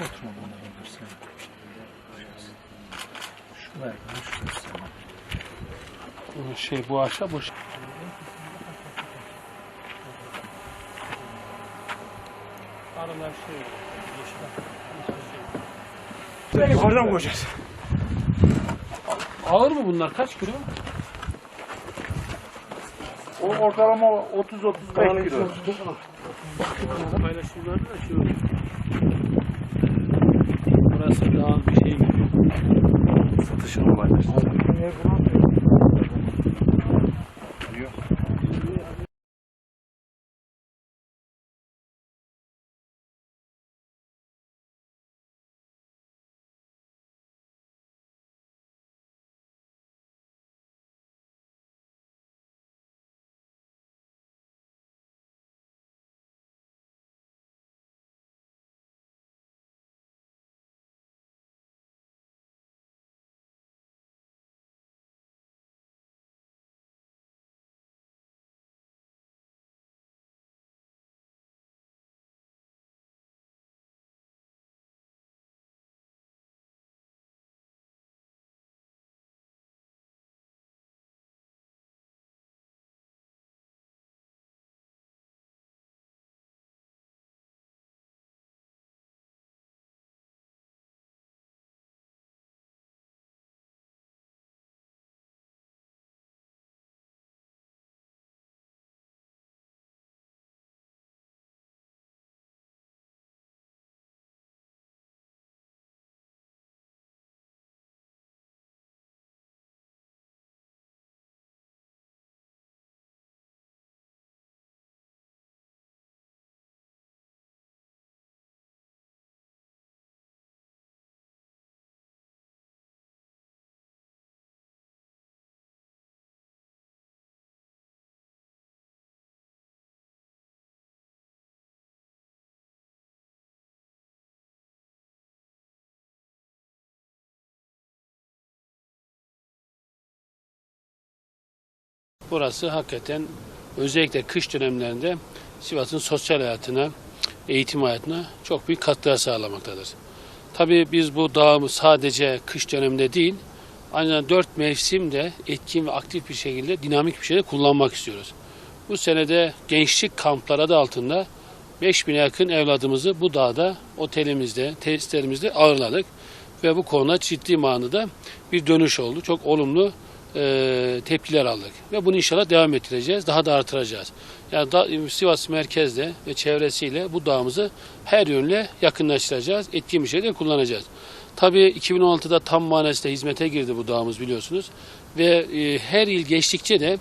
Oturma bana göstersene. Şu ver bana şu göster. Bu Şey bu aşağı bu şey. Aralar şey. Yukarıdan koyacağız. Ağır mı bunlar? Kaç kilo? O ortalama 30-35 kilo. Paylaşımlarda da şey Burası hakikaten özellikle kış dönemlerinde Sivas'ın sosyal hayatına, eğitim hayatına çok büyük katkılar sağlamaktadır. Tabii biz bu dağı sadece kış döneminde değil, aynı dört mevsimde etkin ve aktif bir şekilde dinamik bir şekilde kullanmak istiyoruz. Bu senede gençlik kampları adı altında 5000'e yakın evladımızı bu dağda, otelimizde, tesislerimizde ağırladık. Ve bu konuda ciddi manada bir dönüş oldu. Çok olumlu e, tepkiler aldık. Ve bunu inşallah devam ettireceğiz. Daha da artıracağız. Yani da, Sivas merkezde ve çevresiyle bu dağımızı her yönle yakınlaştıracağız. Etkin bir şekilde kullanacağız. Tabii 2016'da tam manasıyla hizmete girdi bu dağımız biliyorsunuz. Ve e, her yıl geçtikçe de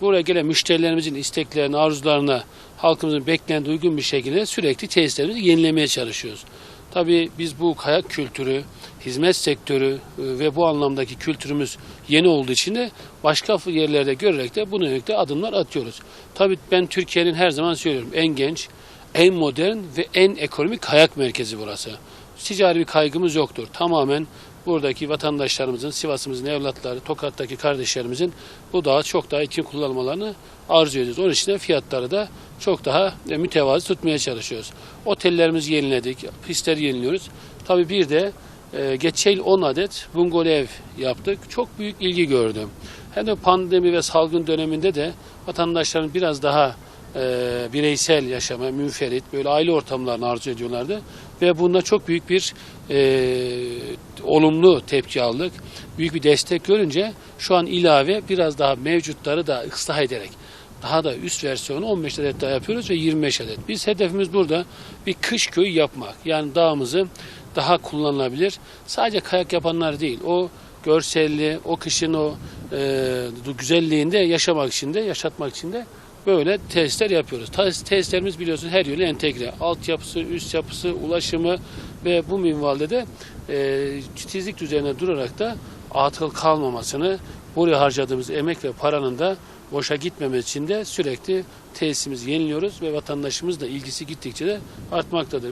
buraya gelen müşterilerimizin isteklerine, arzularına, halkımızın beklentiye uygun bir şekilde sürekli tesislerimizi yenilemeye çalışıyoruz. Tabii biz bu kayak kültürü, hizmet sektörü e, ve bu anlamdaki kültürümüz yeni olduğu için de başka yerlerde görerek de buna yönelik de adımlar atıyoruz. Tabii ben Türkiye'nin her zaman söylüyorum en genç, en modern ve en ekonomik kayak merkezi burası. Ticari bir kaygımız yoktur. Tamamen buradaki vatandaşlarımızın, Sivas'ımızın evlatları, Tokat'taki kardeşlerimizin bu dağı çok daha etkin kullanmalarını arzu ediyoruz. Onun için de fiyatları da çok daha e, mütevazi tutmaya çalışıyoruz. Otellerimizi yeniledik, pistleri yeniliyoruz. Tabii bir de e, geçen yıl 10 adet bungalov yaptık. Çok büyük ilgi gördüm. Hem de pandemi ve salgın döneminde de vatandaşların biraz daha e, bireysel yaşama, münferit, böyle aile ortamlarını arzu ediyorlardı. Ve bunda çok büyük bir e, olumlu tepki aldık. Büyük bir destek görünce şu an ilave biraz daha mevcutları da ıslah ederek daha da üst versiyonu 15 adet daha yapıyoruz ve 25 adet. Biz hedefimiz burada bir kış köyü yapmak. Yani dağımızı daha kullanılabilir. Sadece kayak yapanlar değil. O görselliği, o kışın o e, güzelliğinde yaşamak için de, yaşatmak için de böyle testler yapıyoruz. Tes- Testlerimiz biliyorsunuz her yönü entegre. Altyapısı, üst yapısı, ulaşımı ve bu minvalde de e, titizlik düzenine durarak da atıl kalmamasını, buraya harcadığımız emek ve paranın da boşa gitmemesi için de sürekli tesisimizi yeniliyoruz ve vatandaşımız da ilgisi gittikçe de artmaktadır.